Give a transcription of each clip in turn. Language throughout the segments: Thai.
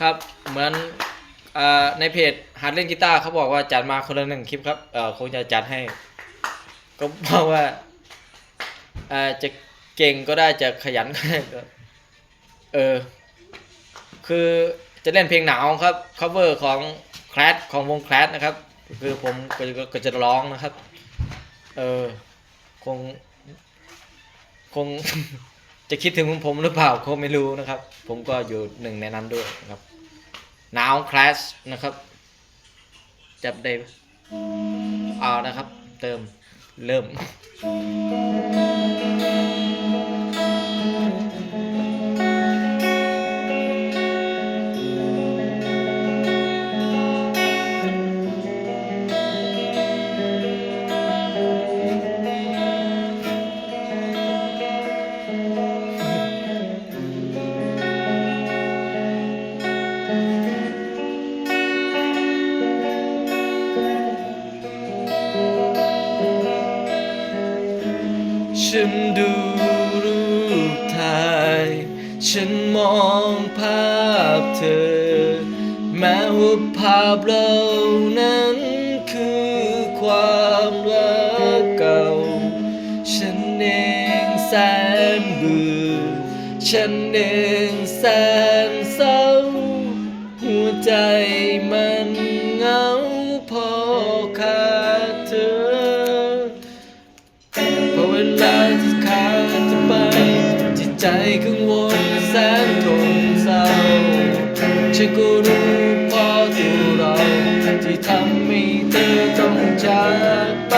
ครับเหมือนอในเพจหัดเล่นกีตาร์เขาบอกว่าจัดมาคนละหนึ่งคลิปครับเออคงจะจัดให้ ก็บอกว่าเอ่อจะเก่งก็ได้จะขยันก็ได้ก็เออคือจะเล่นเพลงหนาวครับ cover ของแคลสของวงแคลสนะครับ คือผมก็จะก็จะร้องนะครับ เออคงคง จะคิดถึงผมหรือเปล่าก็ไม่รู้นะครับ ผมก็อยู่หนึ่งในนั้นด้วยนะครับหนาวคลาสนะครับ จับได้ไหมเอานะครับ เติมเริ่ม ฉันดูรูปถ่าย ฉันมองภาพเธอ แม้ว่าภาพเรานั้นคือความรักเก่า ฉันเองแสนเบื่อ ฉันเองแสนเศร้า หัวใจ ใจกังวลแสนทนเศร้าฉันก็รู้พอตัวเรา ที่ทำให้เธอต้องจากไป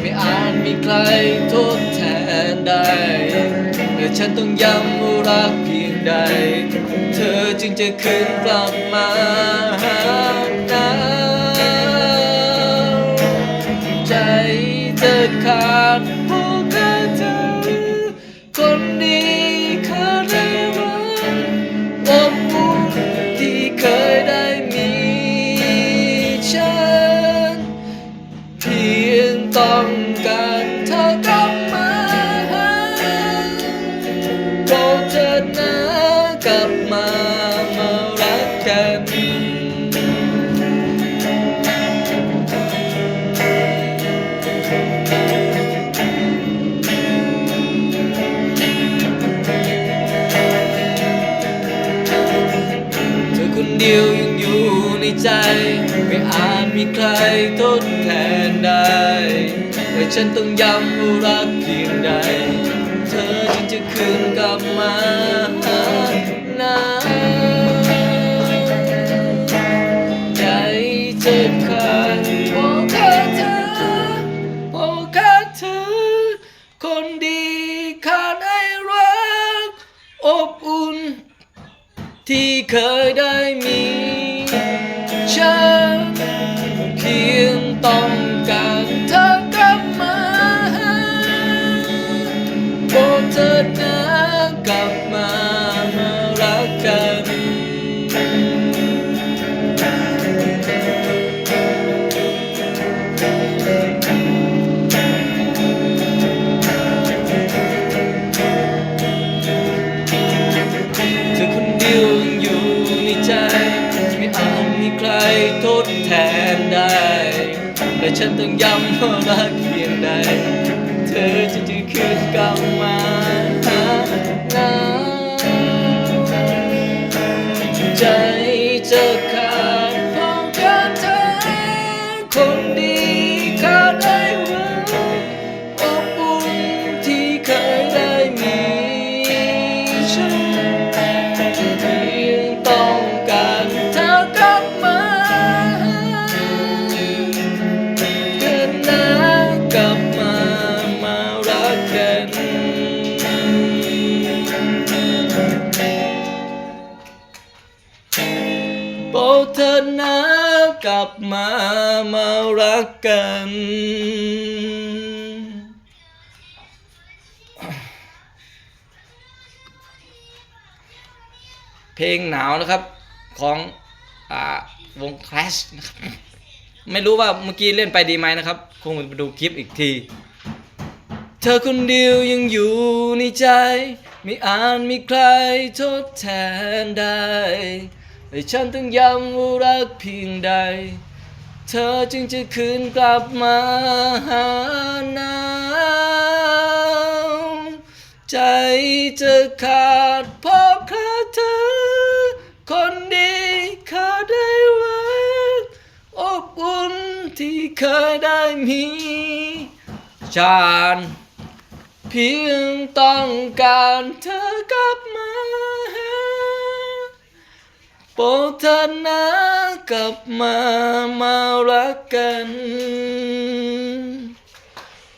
ไม่อาจมีใครทดแทนได้แต่ฉันต้องย้ำว่ารักเพียงใด เธอจึงจะคืนกลับมา ดียวยังอยู่ในใจ ไม่อาจมีใครทดแทนได้แต่ฉันต้องย้ำว่ารักเพียงใด เธอจึงจะคืน ที่เคยได้มีฉันเพียงต้อง ทดแทนได้และฉันต้องย้ำว่ารักเพียงใด เธอจะจะคืนกลับมาหานาใจจะขา เธอนะกลับมามารักกัน เพลงหนาวนะครับของอวง Clash นะครับ ไม่รู้ว่าเมื่อกี้เล่นไปดีไหมนะครับ คงไปดูคลิปอีกที เธอคนเดียวยังอยู่ในใจ ไม่อาจมีใครทดแทนได้ แต่ฉันต้องย้ำว่ารักเพียงใด เธอจึงจะคืนกลับมาหาหนาใจจะขาดเพราะขาดเธอ คนดีขาดได้ไว้อบอุ่นที่เคยได้มีฉันเพียงต้องการเธอกลับมา โปรดเธอนะกลับมามารักกัน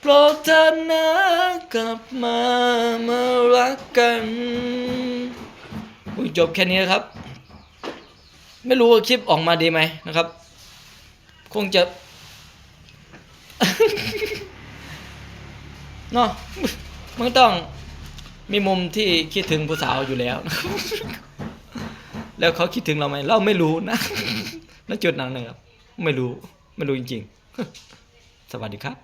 โปรดเธอนะกลับมามารักกันอุ๊ยจบแค่นี้นะครับ ไม่รู้ว่าคลิปออกมาดีไหมนะครับ คงจะเนาะมันต้องมีมุมที่คิดถึงผู้สาวอยู่แล้ว แล้วเขาคิดถึงเราไหมเราไม่รู้นะณจุดนั้นนะครับ ไม่รู้ ไม่รู้จริงๆ สวัสดีครับ